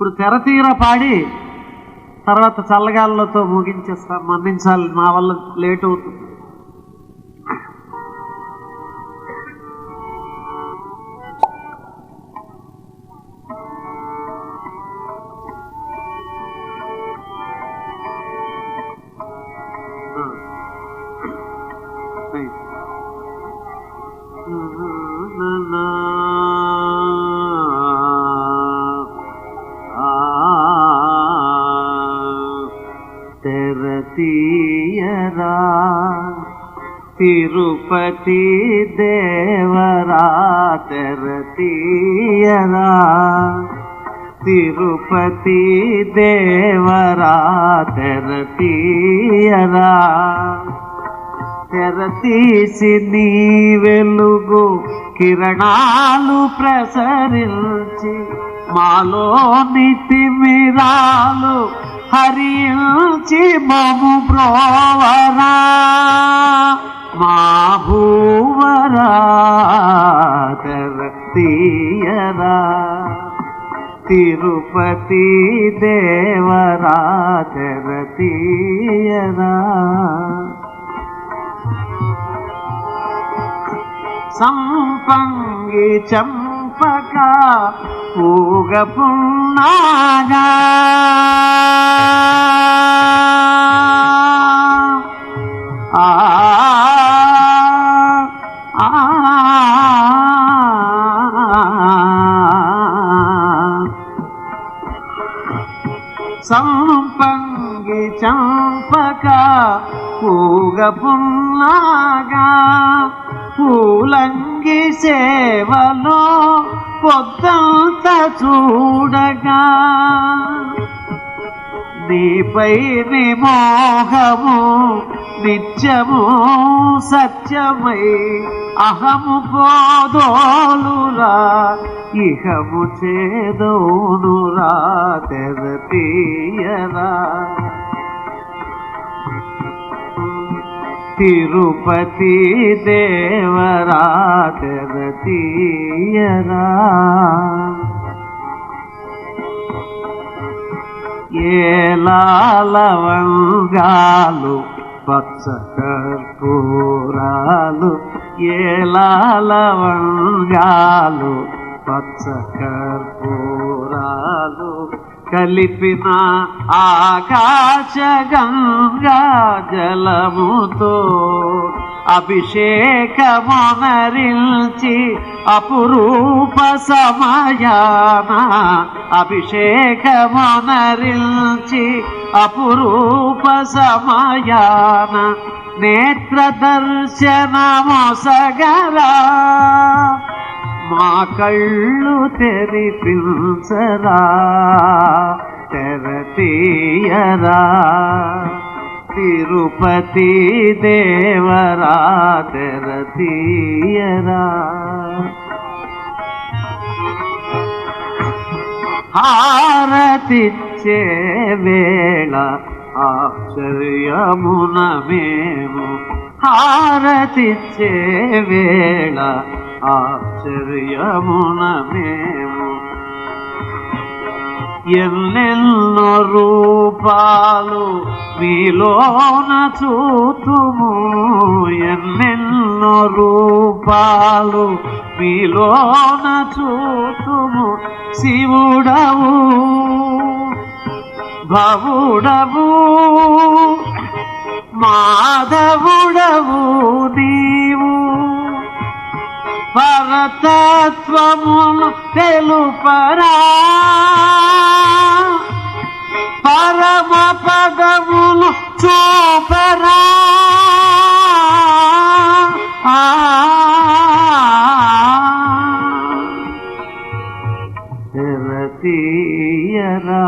ఇప్పుడు తెరతీర పాడి తర్వాత చల్లగాళ్ళతో ముగించేస్తా మన్నించాలి. నా వల్ల లేట్ అవుతుంది. తిరుపతి దేవరా తెరతీయరా తిరుపతి దేవరా తెరతీయరా తెరతీసి నీ వెలుగు కిరణాలు ప్రసరించి మాలో నితిమిరాలు హరించి మము బ్రోవరా మా భూవరా తీయరా తిరుపతి దేవరా తీయరా సంపంగి చంపక పూగ పున్నాగా సంపంగి చంపక పూగ పున్నాగా పూలంగి సేవలో పొద్దంత చూడగా. నీపై విమోహము నిత్యము సత్యమై అహము పోదోలురా ఇహము చేదోనురా తెరతీయరా తిరుపతి దేవరా తెరతీయరా ఏలాలవంగాలు పచ్చ కర్పూరాలు ఏలాలవంగాలు పచ్చ కర్పూరాలు కలిపిన ఆకాశ గంగా జలముతో అభిషేకమొనరిల్చి అపురూప సమయాన అభిషేకమొనరిల్చి అపురూప సమయాన నేత్ర దర్శనము సగరా. మా కళ్ళు తెరిపించరా తెరతీయరా. తిరుపతి దేవరా తెరతీయరా. హారతిచ్చే వేళ ఆశ్చర్యమున మేము. హారతిచ్చే వేళ ఆశ్చర్యమున మేము ఎన్నెన్నో రూపాలు మీలోన చూతుము. ఎన్నెన్నో రూపాలు మీలోన చూతుము. శివుడవు భవుడవు పరతత్వమును తెలుపరా. పరమ పదమును చూపరా. తెరతీయరా.